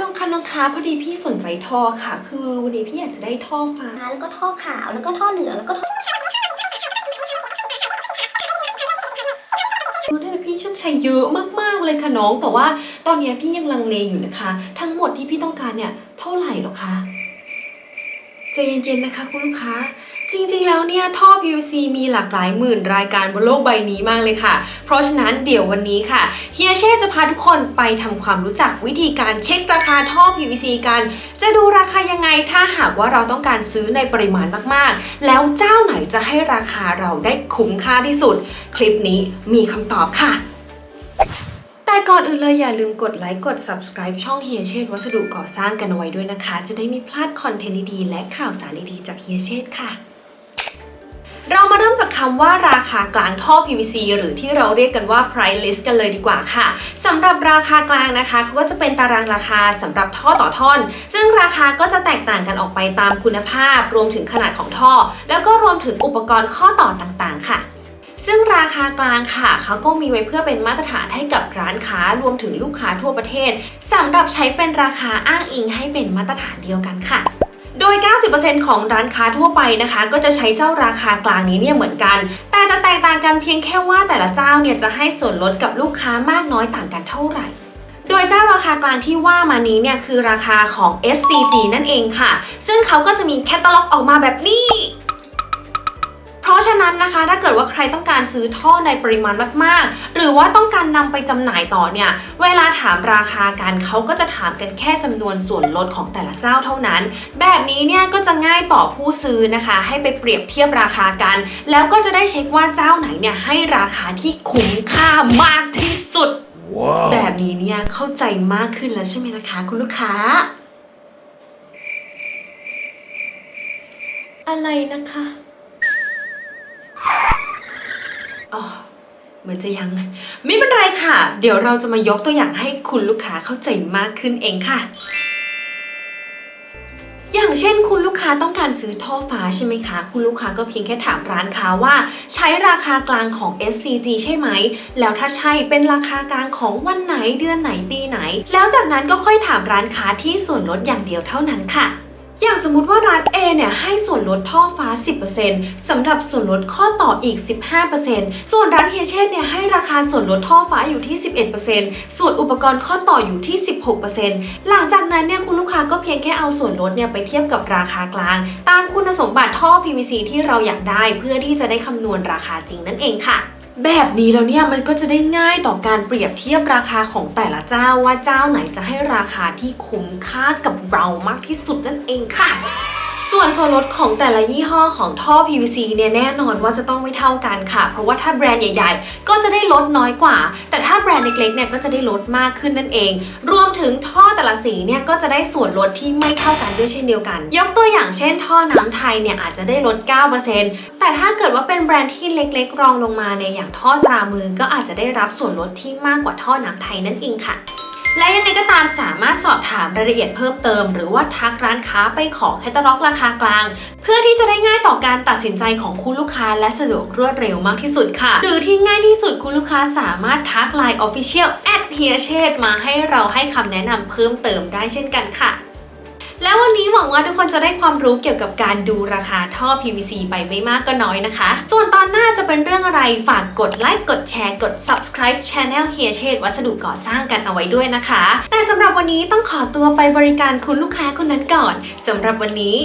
น้องคะน้องคะพอดีพี่สนใจท่อค่ะ คือวันนี้พี่อยากจะได้ท่อฟ้า แล้วก็ท่อขาวแล้วก็ท่อเหลืองแล้วก็ท่อโอ้ได้พี่ช่างใช้เยอะมากๆเลยค่ะน้อง แต่ว่าตอนเนี้ยพี่ยังลังเลอยู่นะคะ ทั้งหมดที่พี่ต้องการเนี่ยเท่าไหร่หรอคะใจเย็นๆนะคะคุณลูกค้า จริงๆ แล้วเนี่ยท่อ PVC มีหลากหลายหมื่นรายการบนโลกใบนี้มากเลยค่ะ เพราะฉะนั้นเดี๋ยววันนี้ค่ะเฮียเช่จะพาทุกคนไปทำความรู้จักวิธีการเช็คราคาท่อ PVC กัน จะดูราคายังไงถ้าหากว่าเราต้องการซื้อในปริมาณมากๆ แล้วเจ้าไหนจะให้ราคาเราได้คุ้มค่าที่สุด คลิปนี้มีคำตอบค่ะแต่ก่อนอื่นเลยอย่าลืมกดไลค์กด subscribe ช่องเฮียเชษวัสดุก่อสร้างกันเอาไว้ด้วยนะคะ จะได้ไมีพลาดคอนเทนต์ดีๆและข่าวสารดีๆจากเฮียเชษค่ะ เรามาเริ่มจากคำว่าราคากลางท่อ PVC หรือที่เราเรียกกันว่า price list กันเลยดีกว่าค่ะสำหรับราคากลางนะคะเขาก็จะเป็นตารางราคาสำหรับท่อต่อท่อน ซึ่งราคาก็จะแตกต่างกันออกไปตามคุณภาพ รวมถึงขนาดของท่อ แล้วก็รวมถึงอุปกรณ์ข้อต่อต่างๆ ค่ะซึ่งราคากลางค่ะเขาก็มีไว้เพื่อเป็นมาตรฐานให้กับร้านค้ารวมถึงลูกค้าทั่วประเทศสำหรับใช้เป็นราคาอ้างอิงให้เป็นมาตรฐานเดียวกันค่ะ โดย 90%ของร้านค้าทั่วไปนะคะ ก็จะใช้เจ้าราคากลางนี้เนี่ยเหมือนกัน แต่จะแตกต่างกันเพียงแค่ว่าแต่ละเจ้าเนี่ยจะให้ส่วนลดกับลูกค้ามากน้อยต่างกันเท่าไหร่โดยเจ้าราคากลางที่ว่ามานี้เนี่ยคือราคาของ SCG นั่นเองค่ะ ซึ่งเขาก็จะมีแคตตาล็อกออกมาแบบนี้ ราะฉะนั้นนะคะ ถ้าเกิดว่าใครต้องการซื้อท่อในปริมาณมากๆ หรือว่าต้องการนำไปจำหน่ายต่อเนี่ย เวลาถามราคากันเขาก็จะถามกันแค่จำนวนส่วนลดของแต่ละเจ้าเท่านั้น แบบนี้เนี่ยก็จะง่ายต่อผู้ซื้อนะคะ ให้ไปเปรียบเทียบราคากัน แล้วก็จะได้เช็คว่าเจ้าไหนเนี่ยให้ราคาที่คุ้มค่ามากที่สุด Wow. แบบนี้เนี่ยเข้าใจมากขึ้นแล้วใช่ไหมนะคะ คุณลูกค้า อะไรนะคะ อ๋อเหมือนจะยัง ไม่เป็นไรค่ะ เดี๋ยวเราจะมายกตัวอย่างให้คุณลูกค้าเข้าใจมากขึ้นเองค่ะ อย่างเช่นคุณลูกค้าต้องการซื้อท่อฟ้าใช่ไหมคะ คุณลูกค้าก็เพียงแค่ถามร้านค้าว่า ใช้ราคากลางของ SCG ใช่ไหม แล้วถ้าใช่เป็นราคากลางของวันไหนเดือนไหนปีไหน แล้วจากนั้นก็ค่อยถามร้านค้าที่ส่วนลดอย่างเดียวเท่านั้นค่ะ อย่างสมมติว่าร้าน A เนี่ยให้ส่วนลดท่อฟ้า 10%สำหรับส่วนลดข้อต่ออีก 15%ส่วนร้านเฮเช่นเนี่ยให้ราคาส่วนลดท่อฟ้าอยู่ที่ 11%ส่วนอุปกรณ์ข้อต่ออยู่ที่ 16%หลังจากนั้นเนี่ยคุณลูกค้าก็เพียงแค่เอาส่วนลดเนี่ยไปเทียบกับราคากลาง ตามคุณสมบัติท่อ PVC ที่เราอยากได้ เพื่อที่จะได้คำนวณราคาจริงนั่นเองค่ะ แบบนี้แล้วเนี่ยมันก็จะได้ง่ายต่อการเปรียบเทียบราคาของแต่ละเจ้าว่าเจ้าไหนจะให้ราคาที่คุ้มค่ากับเรามากที่สุดนั่นเองค่ะ ส่วนส่วนลดของแต่ละยี่ห้อของท่อ PVC เนี่ยแน่นอนว่าจะต้องไม่เท่ากันค่ะ เพราะว่าถ้าแบรนด์ใหญ่ ๆ ก็จะได้ลดน้อยกว่า แต่ถ้าแบรนด์เล็กๆเนี่ยก็จะได้ลดมากขึ้นนั่นเอง รวมถึงท่อแต่ละสีเนี่ยก็จะได้ส่วนลดที่ไม่เท่ากันด้วยเช่นเดียวกัน ยกตัวอย่างเช่น ท่อน้ำไทยเนี่ยอาจจะได้ลด 9%แต่ถ้าเกิดว่าเป็นแบรนด์ที่เล็กๆ รองลงมาเนี่ยอย่างท่อตรามือก็อาจจะได้รับส่วนลดที่มากกว่าท่อน้ำไทยนั่นเองค่ะ และยังไงก็ตามสามารถสอบถามรายละเอียดเพิ่มเติม หรือว่าทักร้านค้าไปขอแคตตาล็อกราคากลาง เพื่อที่จะได้ง่ายต่อการตัดสินใจของคุณลูกค้าและสะดวกรวดเร็วมากที่สุดค่ะ หรือที่ง่ายที่สุดคุณลูกค้าสามารถทัก Line Official at h e r s h a d มาให้เราให้คำแนะนำเพิ่มเติมได้เช่นกันค่ะ แล้ววันนี้หวังว่าทุกคนจะได้ความรู้เกี่ยวกับการดูราคาท่อ PVC ไปไม่มากก็น้อยนะคะ ส่วนตอนหน้าจะเป็นเรื่องอะไรฝากกดไลค์กดแชร์กด subscribe Channel เฮียเชษวัสดุก่อสร้างกันเอาไว้ด้วยนะคะ แต่สำหรับวันนี้ต้องขอตัวไปบริการคุณลูกค้าคนนั้นก่อนสำหรับวันนี้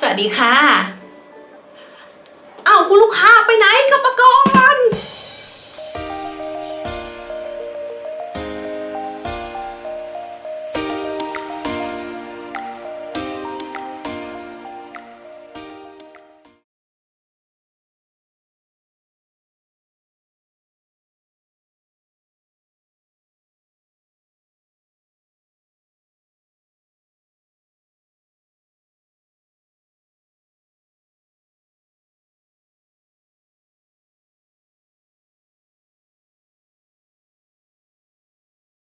สวัสดีค่ะเอาวคุณลูกค้าไปไหนกลับมาก่อน